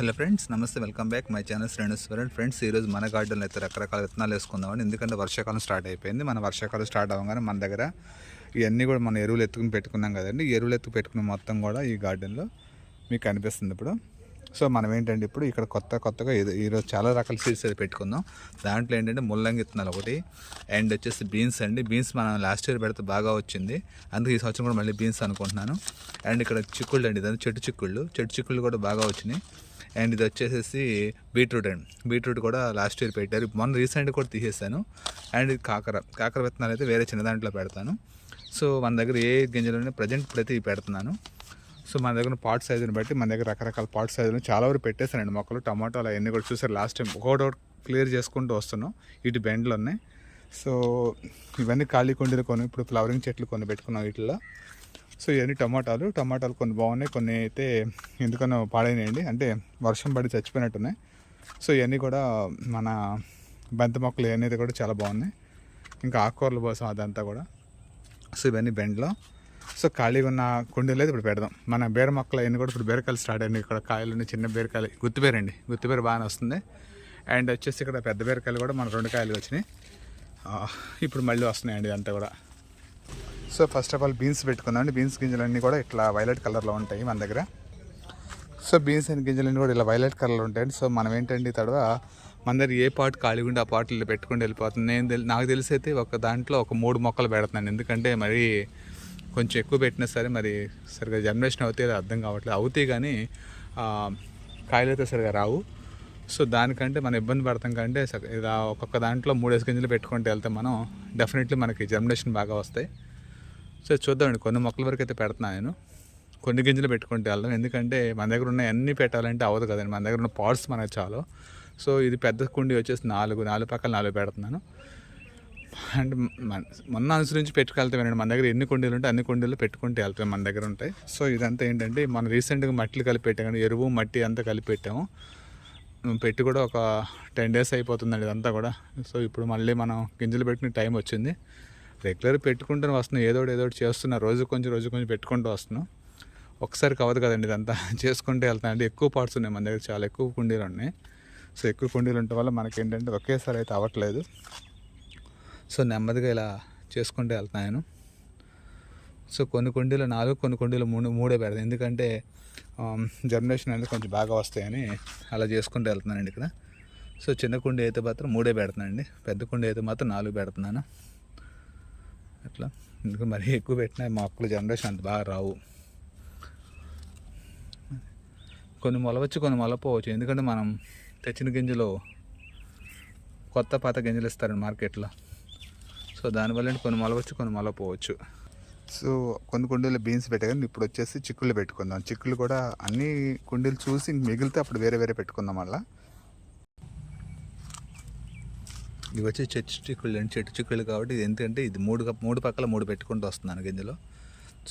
Hello friends నమస్తే welcome back my channel శ్రేణుస్వరన్. Friends ఈరోజు మన గార్డెన్లో అయితే రకరకాల విత్తనాలు వేసుకుందామని ఎందుకంటే వర్షాకాలం స్టార్ట్ అయిపోయింది. మన వర్షాకాలం స్టార్ట్ అవ్వగానే మన దగ్గర ఇవన్నీ కూడా మన ఎరువులు ఎత్తుకుని పెట్టుకున్నాం కదండి. ఎరువులు ఎత్తుకు పెట్టుకున్న మొత్తం కూడా ఈ గార్డెన్లో మీకు కనిపిస్తుంది ఇప్పుడు. సో మనం ఏంటంటే ఇప్పుడు ఇక్కడ కొత్త కొత్తగా ఈరోజు చాలా రకాల సీడ్స్ అయితే పెట్టుకుందాం దాంట్లో ఏంటంటే ముల్లంగి విత్తనాలు ఒకటి అండ్ వచ్చేసి బీన్స్ అండి. బీన్స్ మనం లాస్ట్ ఇయర్ పెడితే బాగా వచ్చింది. అందుకే ఈ సంవత్సరం కూడా మళ్ళీ బీన్స్ అనుకుంటున్నాను. అండ్ ఇక్కడ చిక్కుళ్ళు అండి ఇదంతా చెట్టు చిక్కుళ్ళు. చెట్టు చిక్కుళ్ళు కూడా బాగా వచ్చినాయి. అండ్ ఇది వచ్చేసేసి బీట్రూట్ అండ్ బీట్రూట్ కూడా లాస్ట్ ఇయర్ పెట్టారు. మొన్న రీసెంట్ కూడా తీసేసాను. అండ్ ఇది కాకర. కాకర విత్తనాలు అయితే వేరే చిన్న దాంట్లో పెడతాను. సో మన దగ్గర ఏ గింజలు ప్రజెంట్ ప్రతి పెడుతున్నాను. సో మన దగ్గర పాట్ సైజుని బట్టి మన దగ్గర రకరకాల పాట్ సైజులు చాలా వరకు పెట్టేశానండి మొక్కలు. టమాటాలు అవన్నీ కూడా చూసారు లాస్ట్ టైం ఒకటి క్లియర్ చేసుకుంటూ వస్తున్నాం. ఇటు బెండ్లు ఉన్నాయి సో ఇవన్నీ ఖాళీ కుండీలు కొన్ని ఇప్పుడు ఫ్లవరింగ్ చెట్లు కొన్ని పెట్టుకున్నాం వీటిల్లో. సో ఇవన్నీ టమాటాలు. టమాటాలు కొన్ని బాగున్నాయి కొన్ని అయితే ఎందుకనో పాడైనాయండి. అంటే వర్షం పడి చచ్చిపోయినట్టున్నాయి. సో ఇవన్నీ కూడా మన బంతి మొక్కలు ఇవన్నీ కూడా చాలా బాగున్నాయి. ఇంకా ఆకుకూరలు కోసం అదంతా కూడా. సో ఇవన్నీ బెండ్లో. సో ఖాళీగా ఉన్న కుండీలు అయితే ఇప్పుడు పెడదాం. మన బీర మొక్కలు అన్నీ కూడా ఇప్పుడు బీరకాయలు స్టార్ట్ అయ్యింది ఇక్కడ కాయలు ఉన్నాయి చిన్న బీరకాయలు. గుత్తిబీర అండి. గుత్తిబీర బాగానే వస్తుంది. అండ్ వచ్చేసి ఇక్కడ పెద్ద బీరకాయలు కూడా మన రెండు కాయలు వచ్చినాయి. ఇప్పుడు మళ్ళీ వస్తున్నాయండి ఇదంతా కూడా. So first of all beans పెట్టుకుందామండి. బీన్స్ గింజలన్నీ కూడా ఇట్లా వైలెట్ కలర్లో ఉంటాయి మన దగ్గర. సో బీన్స్ అండ్ గింజలన్నీ కూడా ఇలా వైలెట్ కలర్లో ఉంటాయండి. సో మనం ఏంటంటే తడవ మన దగ్గర ఏ పార్ట్ ఖాళీ ఉంటే ఆ పాటలు పెట్టుకుంటూ వెళ్ళిపోతుంది. నేను తెలి- నాకు తెలిసి అయితే ఒక దాంట్లో ఒక మూడు మొక్కలు పెడుతున్నాను ఎందుకంటే మరి కొంచెం ఎక్కువ పెట్టినా సరే మరి సరిగా జనరేషన్ అవుతాయి అర్థం కావట్లేదు. అవుతాయి కానీ కాయలు అయితే సరిగా రావు. సో దానికంటే మనం ఇబ్బంది పడతాం కంటే ఇలా ఒక్కొక్క దాంట్లో మూడేసి గింజలు పెట్టుకుంటూ వెళ్తే మనం డెఫినెట్లీ మనకి జర్మినేషన్ బాగా వస్తాయి. సో చూద్దామండి. కొన్ని మొక్కల వరకు అయితే పెడుతున్నాను నేను. కొన్ని గింజలు పెట్టుకుంటే వెళ్దాం. ఎందుకంటే మన దగ్గర ఉన్న అన్నీ పెట్టాలంటే అవ్వదు కదండి. మన దగ్గర ఉన్న పాట్స్ మనకు చాలు. సో ఇది పెద్ద కుండి వచ్చేసి నాలుగు నాలుగు పక్కల నాలుగు పెడుతున్నాను. అండ్ మన మొన్న అనుసరించి పెట్టుకెళ్తామండి మన దగ్గర ఎన్ని కుండీలు ఉంటే అన్ని కుండీలు పెట్టుకుంటే వెళ్తాం మన దగ్గర ఉంటాయి సో ఇదంతా ఏంటంటే మనం రీసెంట్గా మట్టిలు కలిపి పెట్టాము ఎరువు మట్టి అంతా కలిపి పెట్టాము. పెట్టి కూడా ఒక టెన్ డేస్ అయిపోతుందండి ఇదంతా కూడా. సో ఇప్పుడు మళ్ళీ మనం గింజలు పెట్టిన టైం వచ్చింది. రెగ్యులర్ పెట్టుకుంటూనే వస్తున్నాం. ఏదో ఒకటి ఏదో చేస్తున్నా. రోజు కొంచెం రోజు కొంచెం పెట్టుకుంటూ వస్తున్నాం. ఒకసారి కవదు కదండి ఇదంతా. చేసుకుంటూ వెళ్తాను అంటే ఎక్కువ పార్ట్స్ ఉన్నాయి మన దగ్గర. చాలా ఎక్కువ కుండీలు ఉన్నాయి. సో ఎక్కువ కుండీలు ఉండటం వల్ల మనకి ఏంటంటే ఒకేసారి అయితే అవ్వట్లేదు. సో నెమ్మదిగా ఇలా చేసుకుంటూ వెళ్తాను నేను. సో కొన్ని కుండీలు నాలుగు కొన్ని కుండీలు మూడు మూడే పెడతాను ఎందుకంటే జనరేషన్ అనేది కొంచెం బాగా వస్తాయని అలా చేసుకుంటూ వెళ్తున్నానండి ఇక్కడ. సో చిన్న కుండీ అయితే మాత్రం మూడే పెడుతున్నానండి పెద్ద కుండీ అయితే మాత్రం నాలుగు పెడుతున్నాను. అట్లా. ఎందుకు మరీ ఎక్కువ పెట్టినా మొక్కలు జనరేషన్ అంత బాగా రావు. కొన్ని మొలవచ్చు కొన్ని మొలపోవచ్చు ఎందుకంటే మనం తెచ్చిన గింజలు కొత్త పాత గింజలు ఇస్తారండి మార్కెట్లో. సో దానివల్ల కొన్ని మొలవచ్చు కొన్ని మొలపోవచ్చు సో కొన్ని కుండీలు బీన్స్ పెట్టాను ఇప్పుడు వచ్చేసి చిక్కుళ్ళు పెట్టుకుందాం. చిక్కులు కూడా అన్ని కుండీలు చూసి మిగిలితే అప్పుడు వేరే వేరే పెట్టుకుందాం మళ్ళీ. ఇవి వచ్చి చెట్టు చిక్కుళ్ళు అండి. చెట్టు చిక్కుళ్ళు కాబట్టి ఇది ఎందుకంటే ఇది మూడు మూడు పక్కల మూడు పెట్టుకుంటూ వస్తున్నాను గింజలో.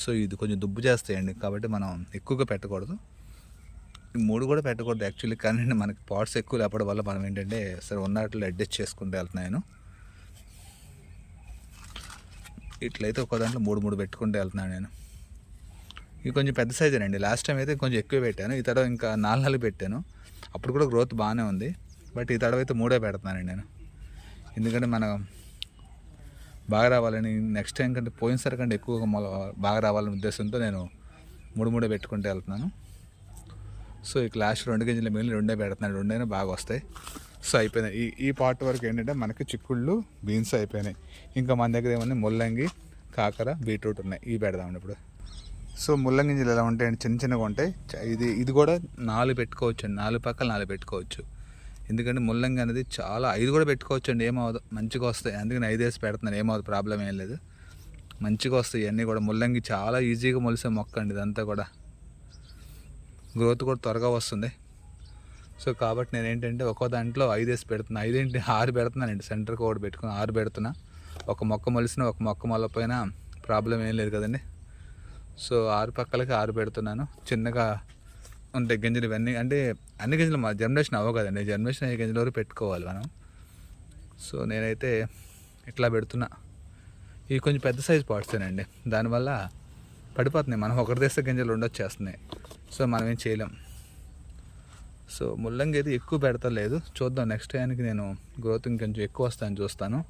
సో ఇది కొంచెం దుబ్బు చేస్తాయండి కాబట్టి మనం ఎక్కువగా పెట్టకూడదు. ఈ మూడు కూడా పెట్టకూడదు యాక్చువల్లీ కానీ మనకి పాట్స్ ఎక్కువ లేపడం వల్ల మనం ఏంటంటే సరే ఉన్నట్లు అడ్జస్ట్ చేసుకుంటూ వెళ్తున్నాను ఇట్లయితే ఒక దాంట్లో మూడు మూడు పెట్టుకుంటూ వెళ్తున్నాను నేను. ఇది కొంచెం పెద్ద సైజేనండి లాస్ట్ టైం అయితే కొంచెం ఎక్కువ పెట్టాను. ఈ తడవ ఇంకా నాలుగు నాలుగు పెట్టాను. అప్పుడు కూడా గ్రోత్ బాగానే ఉంది. బట్ ఈ తడవ అయితే మూడే పెడుతున్నానండి నేను. ఎందుకంటే మనం బాగా రావాలని నెక్స్ట్ టైం కంటే పోయినసారి కంటే ఎక్కువగా మొల బాగా రావాలనే ఉద్దేశంతో నేను మూడు మూడే పెట్టుకుంటూ వెళ్తున్నాను. సో ఈ లాస్ట్ రెండు గింజలు మిగిలిన రెండే పెడుతున్నాను. రెండైనా బాగా వస్తాయి. సో అయిపోయినాయి. ఈ ఈ పార్ట్ వరకు ఏంటంటే మనకి చిక్కుళ్ళు బీన్స్ అయిపోయినాయి. ఇంకా మన దగ్గర ఏమన్నా ముల్లంగి కాకర బీట్రూట్ ఉన్నాయి. ఇవి పెడదామండి ఇప్పుడు. సో ముల్లంగి గింజలు ఎలా ఉంటాయండి చిన్న చిన్నగా ఉంటాయి. ఇది ఇది కూడా నాలుగు పెట్టుకోవచ్చు అండి. నాలుగు పక్కల నాలుగు పెట్టుకోవచ్చు. ఎందుకంటే ముల్లంగి అనేది చాలా ఐదు కూడా పెట్టుకోవచ్చు అండి ఏమవుదు మంచిగా వస్తాయి. అందుకని ఐదు వేసి పెడుతున్నాను ఏమవుదు ప్రాబ్లం ఏం లేదు. మంచిగా వస్తాయి ఇవన్నీ కూడా. ముల్లంగి చాలా ఈజీగా మొలిసే మొక్క అండి ఇదంతా కూడా. గ్రోత్ కూడా త్వరగా వస్తుంది. సో కాబట్టి నేను ఏంటంటే ఒక్కో దాంట్లో ఐదు వేసి పెడుతున్నా. ఐదేంటి ఆరు పెడుతున్నానండి. సెంటర్కి ఒకటి పెట్టుకుని ఆరు పెడుతున్నా. ఒక మొక్క మొలిసిన ఒక మొక్క మొలపోయినా ప్రాబ్లం ఏం లేదు కదండి. సో ఆరు పక్కలకి ఆరు పెడుతున్నాను. చిన్నగా ఉంటాయి గింజలు ఇవన్నీ. అంటే అన్ని గింజలు మా జనరేషన్ అవ్వ కదండి. జనరేషన్ అయ్యే గింజల వరకు పెట్టుకోవాలి మనం. సో నేనైతే ఇట్లా పెడుతున్నా. ఇవి కొంచెం పెద్ద సైజ్ పాట్సేనండి దానివల్ల పడిపోతున్నాయి. మనం ఒకటి తెస్తే గింజలు ఉండొచ్చేస్తున్నాయి సో మనం ఏం చేయలేం. సో ముల్లంగి అయితే ఎక్కువ పెడతలేదు. చూద్దాం నెక్స్ట్ టైంకి నేను గ్రోత్ ఇంకొంచెం ఎక్కువ వస్తాయని చూస్తాను.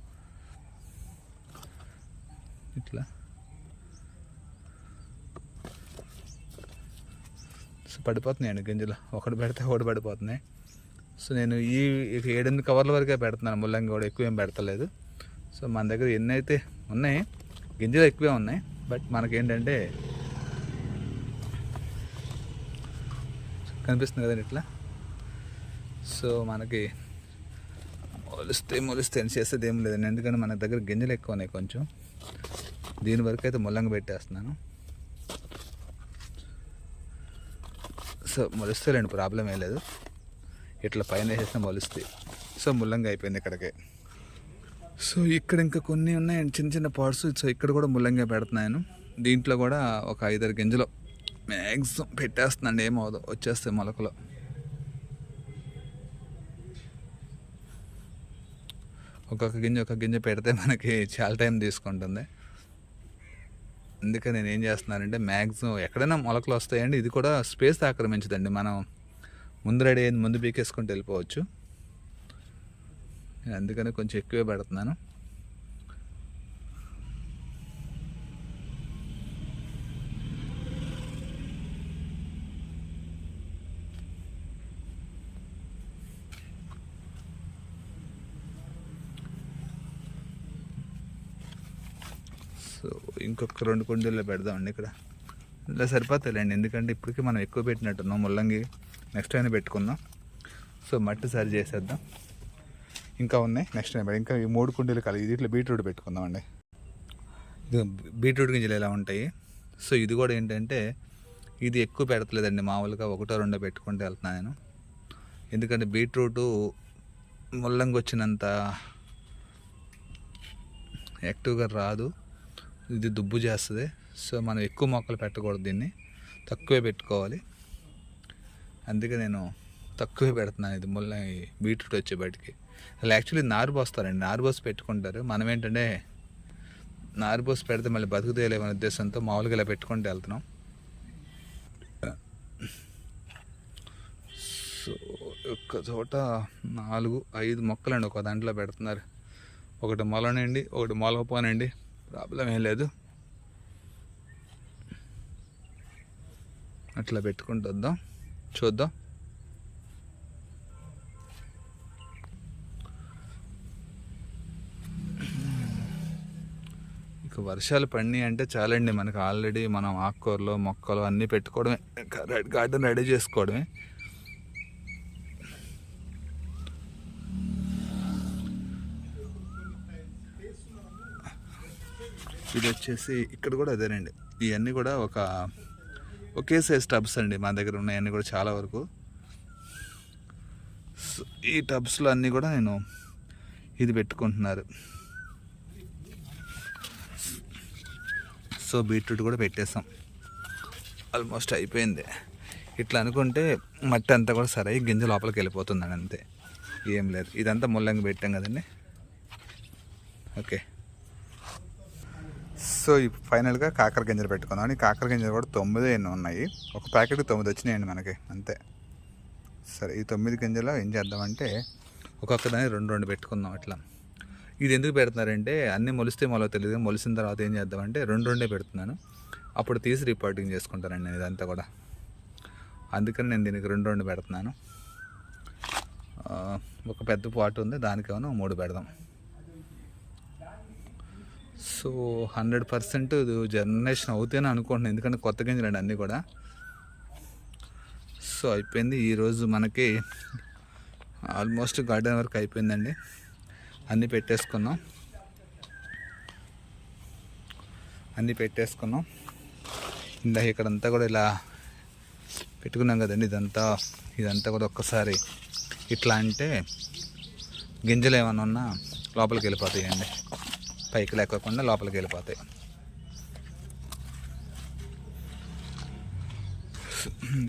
ఇట్లా. సో పడిపోతున్నాయండి గింజలు. ఒకటి పెడితే ఒకటి పడిపోతున్నాయి. సో నేను ఈ ఏడెనిమిది కవర్ల వరకే పెడుతున్నాను. ముల్లంగి కూడా ఎక్కువ ఏం పెడతలేదు. సో మన దగ్గర ఎన్ని అయితే ఉన్నాయి గింజలు ఎక్కువే ఉన్నాయి. బట్ మనకేంటంటే కనిపిస్తుంది కదండి ఇట్లా. సో మనకి మొలిస్తే మొలిస్తే అని చేసేది ఏం లేదండి. ఎందుకంటే మన దగ్గర గింజలు ఎక్కువ ఉన్నాయి కొంచెం. దీని వరకు అయితే ముల్లంగి పెట్టేస్తున్నాను. సో మొలుస్తారండి ప్రాబ్లం ఏం లేదు. ఇట్లా పైన వేసేసిన మొలుస్తాయి. సో ముల్లంగి అయిపోయింది ఇక్కడికే. సో ఇక్కడ ఇంకా కొన్ని ఉన్నాయండి చిన్న చిన్న పార్ట్స్ సో ఇక్కడ కూడా ముల్లంగా పెడుతున్నాను. దీంట్లో కూడా ఒక ఐదారు గింజలు మ్యాక్సిమం పెట్టేస్తుందండి ఏమవుదు వచ్చేస్తాయి మొలకలు. ఒక్కొక్క గింజ ఒక గింజ పెడితే మనకి చాలా టైం తీసుకుంటుంది. అందుకే నేను ఏం చేస్తున్నానంటే మ్యాక్సిమం ఎక్కడైనా మొలకలు వస్తాయండి. ఇది కూడా స్పేస్ ఆక్రమించదండి. మనం ముందు రెడీ అయింది ముందు బీకేసుకుంటూ వెళ్ళిపోవచ్చు. అందుకని కొంచెం ఎక్కువే పెడుతున్నాను. సో ఇంకొక రెండు కుండీల్లో పెడదామండి ఇక్కడ. ఇలా సరిపోతాయిలేండి ఎందుకంటే ఇప్పటికీ మనం ఎక్కువ పెట్టినట్టున్నాం ముల్లంగి. నెక్స్ట్ అయినా పెట్టుకుందాం. సో మట్టి సరి చేసేద్దాం. ఇంకా ఉన్నాయి నెక్స్ట్ టైం ఇంకా ఈ మూడు కుండీలు కలిగి దీంట్లో బీట్రూట్ పెట్టుకుందామండి. ఇది బీట్రూట్ గింజలు ఎలా ఉంటాయి. సో ఇది కూడా ఏంటంటే ఇది ఎక్కువ పెడతలేదండి. మామూలుగా ఒకటో రెండో పెట్టుకుంటూ వెళ్తున్నాను నేను. ఎందుకంటే బీట్రూటు ముల్లంగి వచ్చినంత యాక్టివ్గా రాదు. ఇది దుబ్బు చేస్తుంది. సో మనం ఎక్కువ మొక్కలు పెట్టకూడదు దీన్ని. తక్కువే పెట్టుకోవాలి. అందుకే నేను తక్కువే పెడుతున్నాను. ఇది ముల్ల బీట్రూట్ వచ్చే బయటికి అసలు యాక్చువల్లీ నారు పోస్తారండి. నారు పోసి పెట్టుకుంటారు. మనం ఏంటంటే నారు పోసి పెడితే మళ్ళీ బతుకుతేలేమనే ఉద్దేశంతో మామూలుగా ఇలా పెట్టుకుంటూ వెళ్తున్నాం. సో ఒక్క చోట నాలుగు ఐదు మొక్కలండి ఒక దాంట్లో పెడుతున్నారు. ఒకటి మొలనండి ఒకటి మొలకపోనండి. ప్రాబ్లం ఏం లేదు. అట్లా పెట్టుకుంటూ వద్దాం. చూద్దాం. ఇక వర్షాలు పడినాయి అంటే చాలండి మనకి ఆల్రెడీ మనం ఆకుకూరలు మొక్కలు అన్నీ పెట్టుకోవడమే. గార్డెన్ రెడీ చేసుకోవడమే. ఇది వచ్చేసి ఇక్కడ కూడా అదేనండి. ఇవన్నీ కూడా ఒక ఒకే సైజ్ టబ్స్ అండి మా దగ్గర ఉన్నాయన్నీ కూడా చాలా వరకు. సో ఈ టబ్స్లో అన్నీ కూడా నేను ఇది పెట్టుకుంటున్నారు. సో బీట్రూట్ కూడా పెట్టేసాం. ఆల్మోస్ట్ అయిపోయింది. ఇట్లా అనుకుంటే మట్టి అంతా కూడా సరే గింజ లోపలికి వెళ్ళిపోతుందని అంతే. ఏం లేదు. ఇదంతా ముల్లంగి పెట్టాం కదండి. ఓకే. సో ఈ ఫైనల్గా కాకర గింజలు పెట్టుకుందాం. ఈ కాకర గింజలు కూడా తొమ్మిది ఎన్నో ఉన్నాయి? ఒక ప్యాకెట్ తొమ్మిది వచ్చినాయండి మనకి అంతే. సరే ఈ తొమ్మిది గింజలు ఏం చేద్దామంటే ఒక్కొక్క దాన్ని రెండు రెండు పెట్టుకుందాం అట్లా. ఇది ఎందుకు పెడుతున్నారంటే అన్నీ మొలిస్తే మొలవ తెలియదు. మొలిసిన తర్వాత ఏం చేద్దామంటే రెండు రెండే పెడుతున్నాను. అప్పుడు తీసి రిపోర్టింగ్ చేసుకుంటానండి నేను ఇదంతా కూడా. అందుకని నేను దీనికి రెండు రెండు పెడుతున్నాను. ఒక పెద్ద పాటు ఉంది దానికేమో మూడు పెడదాం. సో హండ్రెడ్ పర్సెంట్ జనరేషన్ అవుతేనే అనుకుంటున్నాను. ఎందుకంటే కొత్త గింజలు అన్నీ కూడా. సో అయిపోయింది. ఈరోజు మనకి ఆల్మోస్ట్ గార్డెన్ వరకు అయిపోయిందండి. అన్నీ పెట్టేసుకున్నాం. అన్నీ పెట్టేసుకున్నాం. ఇందాక ఇక్కడంతా కూడా ఇలా పెట్టుకున్నాం కదండి ఇదంతా. ఇదంతా కూడా ఒక్కసారి ఇట్లా అంటే గింజలు ఏమైనా ఉన్నా లోపలికి వెళ్ళిపోతాయండి. పైకి లేకోకుండా లోపలికి వెళ్ళిపోతాయి.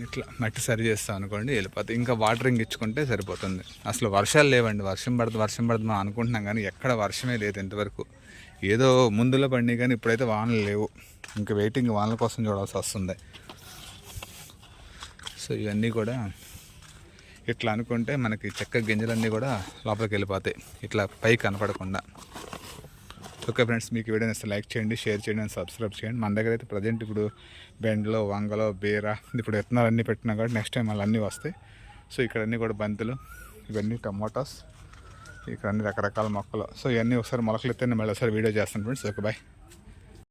ఇట్లా మట్టి సరి చేస్తాం అనుకోండి వెళ్ళిపోతాయి. ఇంకా వాటరింగ్ ఇచ్చుకుంటే సరిపోతుంది. అసలు వర్షాలు లేవండి. వర్షం పడుతుంది వర్షం పడుతుంది మనం అనుకుంటున్నాం కానీ ఎక్కడ వర్షమే లేదు ఇంతవరకు. ఏదో ముందులో పండి కానీ ఇప్పుడైతే వానలు లేవు. ఇంకా వెయిటింగ్ వానల కోసం చూడాల్సి వస్తుంది. సో ఇవన్నీ కూడా ఇట్లా అనుకుంటే మనకి చెక్క గింజలన్నీ కూడా లోపలికి వెళ్ళిపోతాయి. ఇట్లా పై కనపడకుండా. ఓకే ఫ్రెండ్స్ మీకు వీడియో నచ్చితే లైక్ చేయండి షేర్ చేయండి అండ్ సబ్స్క్రైబ్ చేయండి. మన దగ్గర అయితే ప్రజెంట్ ఇప్పుడు బెండ్లు వంగలో బీర ఇప్పుడు విత్తనాలు అన్నీ పెట్టినా కాబట్టి నెక్స్ట్ టైం మళ్ళీ అన్నీ వస్తాయి. సో ఇక్కడ అన్నీ కూడా బంతులు ఇవన్నీ టమాటాస్ ఇక్కడ అన్ని రకరకాల మొక్కలు. సో ఇవన్నీ ఒకసారి మొలకలు ఎత్తే నేను మళ్ళీ ఒకసారి వీడియో చేస్తాను ఫ్రెండ్స్. Okay bye